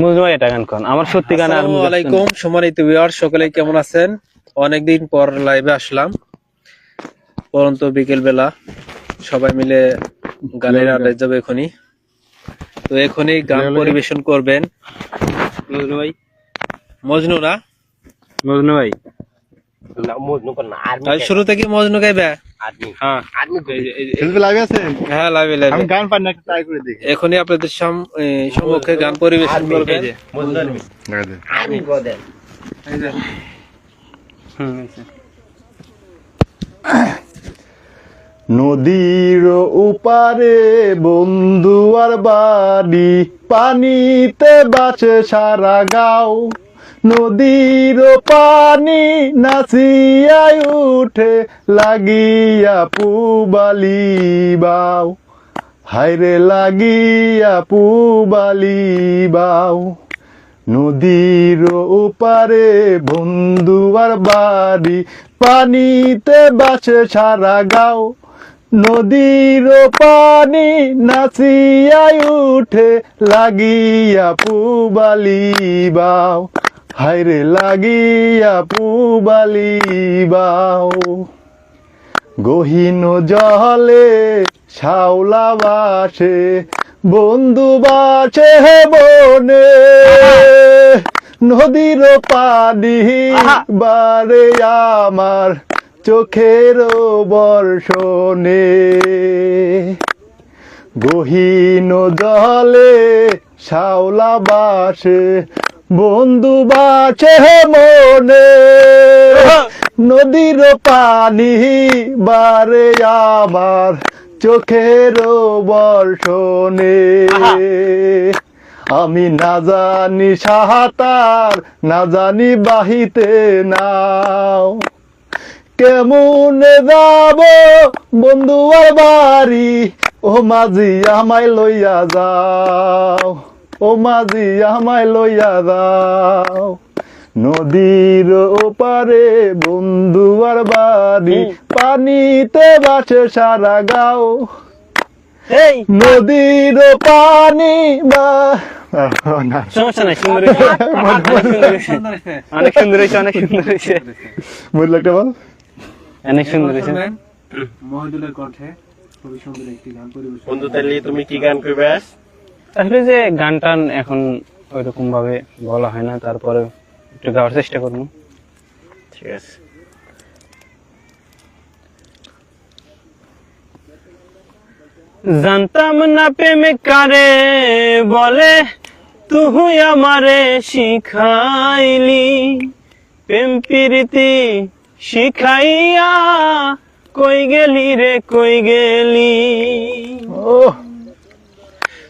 মজনু ভাই এটা গান করেন আমার সত্যি গান আর আলাইকুম। সম্মানিত ভিউয়ার সকলে কেমন আছেন? অনেকদিন পর লাইভে আসলাম। পরন্ত বিকেল বেলা সবাই মিলে গানের আড্ডায় যাবে এখনই। তো এখনই গান পরিবেশন করবেন। মজনু ভাই। মজনুরা মজনু ভাই। তাহলে শুরু থেকে মজনু গাইবে? হ্যাঁ। হ্যাঁ এখনই আপনাদের সম্মুখে গান পরিবেশন করবেন। নদীর উপারে বন্ধু আর বাড়ি পানিতে বাঁচে সারা গাও। নদীর পানি নাচিয়াই উঠে, লাগিয়া পুবালি বাও। হাইরে লাগিয়া পুবালি বাও। নদীর ওপারে বন্ধু আর বাড়ি, পানিতে বাসে সারা গাও। নদীর পানি নাচিয়াই উঠে, লাগিয়া পুবালি বাও। হাইরে লাগিয়া পুবালি বাও। গহীন জলে শাওলা বাসে বন্ধু বাসে বনে। নদীর পানি বারে আমার চোখের বর্ষণে। গহীন জলে শাওলা বাসে বন্ধু বাছে মনে। নদীর পানি বারে আমার চোখের বর্ষণে আমি না জানি সাঁতার না জানি বাহিতে নাও। কেমন যাব বন্ধু আর বাড়ি? ও মাঝি আমায় লইয়া যাও। ও মাঝি আমায় লইয়া যাও। নদীর ওপারে বন্ধু আর বাড়ি পানিতে বাসে সারা গাও। এই। নদীর পানি বা। অনেক সুন্দর হয়েছে। অনেক সুন্দর হয়েছে অনেক সুন্দর বুঝলো একটা বল? অনেক সুন্দর হয়েছে। মহিদুলের কণ্ঠে খুবই সুন্দর একটি গান পরিবেশন বন্ধু তাহলে তুমি কি গান করবে আসলে যে গান টান এখন ওইরকম ভাবে বলা হয় না তারপরে একটু গাওয়ার চেষ্টা করব। ঠিক আছে। জানতাম না প্রেম কারে বলে তুই আমারে শিখাইলি। প্রেম প্রীতি শিখাইয়া কই গেলি রে কই গেলি? ও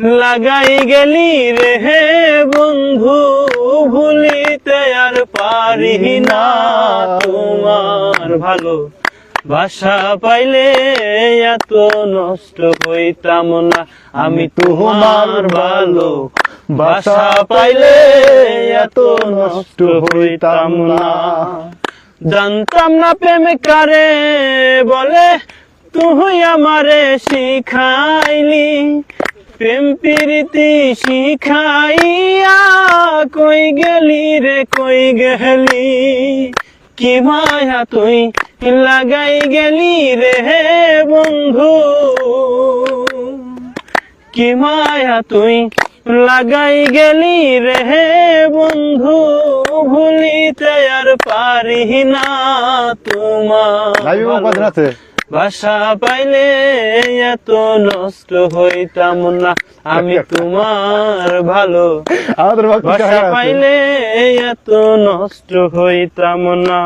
লাগাই গেলি রে বন্ধু, ভুলিতে আর পারি না তোমার ভালো বাসা পাইলে এত নষ্ট হইতাম না। আমি তোমার ভালো বাসা পাইলে এত নষ্ট হইতাম না। জানতাম না প্রেম কারে বলে, তুই আমারে শিখাইলি। প্রেম প্রীতি শিখাইয়া কই গেলি রে, কই গেলি? কি মায়া তুই লাগাই গেলি রে বন্ধু? কি মায়া তুই লাগাই গেলি রে বন্ধু? ভুলিতে আর পারি না তোমার। বাসা পাইলে এত নষ্ট হইতাম না। আমি তোমার ভালো। বাসা পাইলে এত নষ্ট হইতাম না।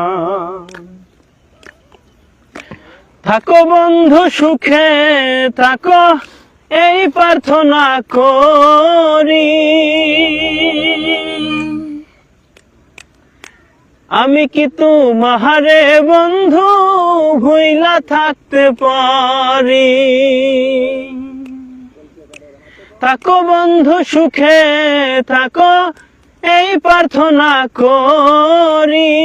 থাকো বন্ধু সুখে থাকো এই প্রার্থনা করি। আমি কি তোমারে বন্ধু ভুইলা থাকতে পারি? থাকো বন্ধু সুখে, থাকো, এই প্রার্থনা করি।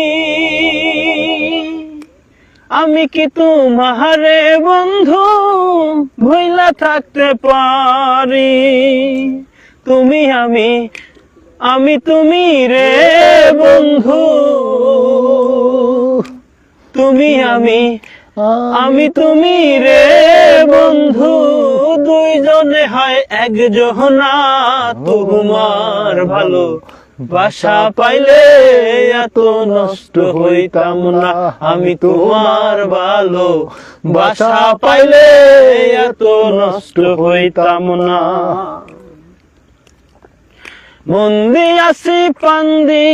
আমি কি তোমারে বন্ধু ভুইলা থাকতে পারি? তুমি আমি আমি তুমি রে বন্ধু। তুমি আমি আমি তুমি রে বন্ধু। দুইজনে হয় একজনা তোমার ভালো বাসা পাইলে এত নষ্ট হইতাম না। আমি তোমার ভালো বাসা পাইলে এত নষ্ট হইতাম না। মন্দি আছি, পান্দি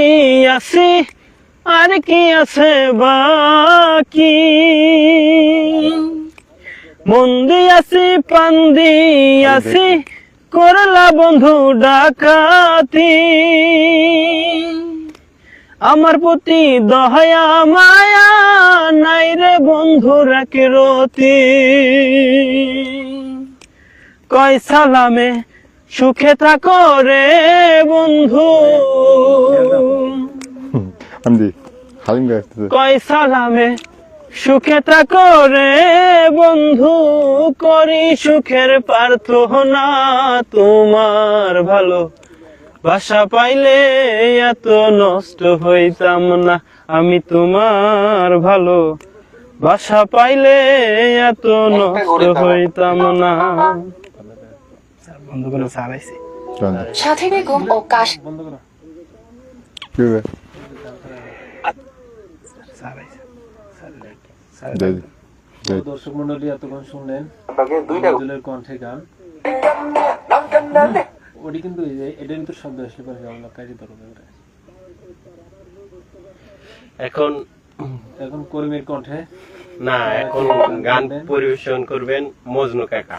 আছি, আর কি আছে বাকি? মন্দি আছি, পান্দি আছি, করলা বন্ধু ডাকাতি। আমার প্রতি দহয়া মায়া নাই রে বন্ধু, রাখে রতি। কয় সালামে সুখে থাকো রে বন্ধু। কয় সালামে? সুখে থাকো রে বন্ধু করি সুখের প্রার্থনা তোমার ভালো। বাসা পাইলে এত নষ্ট হইতাম না আমি তোমার ভালো। বাসা পাইলে এত নষ্ট হইতাম না। বন্ধ করে চালাইছি সাথী বেগম ও কাশ দর্শক মন্ডলী এতক্ষণ শুনলেন। নজরুলের কণ্ঠে গান। ওটি কিন্তু শব্দ আসলে পরে আমরা কাজে ধরবো এখন এখন করিমের কণ্ঠে। না এখন গান পরিবেশন করবেন মজনু কাকা।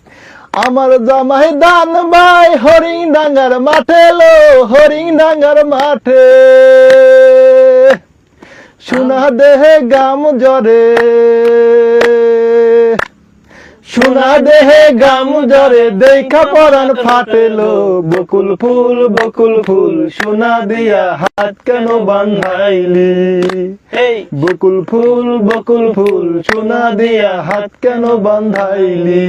আমার জামাই দান ভাই হরিং ডাঙ্গার মাঠে লো হরিং ডাঙ্গার মাঠে। সোনা দেহে গাম জরে। সোনা দেহে গাম জরে দেখা পরান ফাটেলো বকুল ফুল বকুল ফুল সোনা দিয়া হাত কেন বান্ধাইলি? বকুল ফুল বকুল ফুল সোনা দিয়া হাত কেন বান্ধাইলি?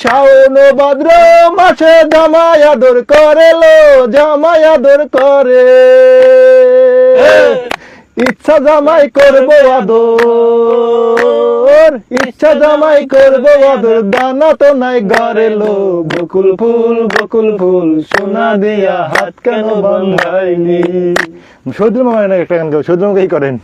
শাওন ভাদ্র মাসে জামাই আদর করে লো জামাই আদর করে। ইচ্ছা জামাই করব আদর, ইচ্ছা জামাই করব আদর, দানা তো নাই ঘরে লো বকুল ফুল বকুল ফুল, সোনা দিয়া হাত কেন বান্ধাইলি সৌদুল মামা একটা গান গাও মামা করেন।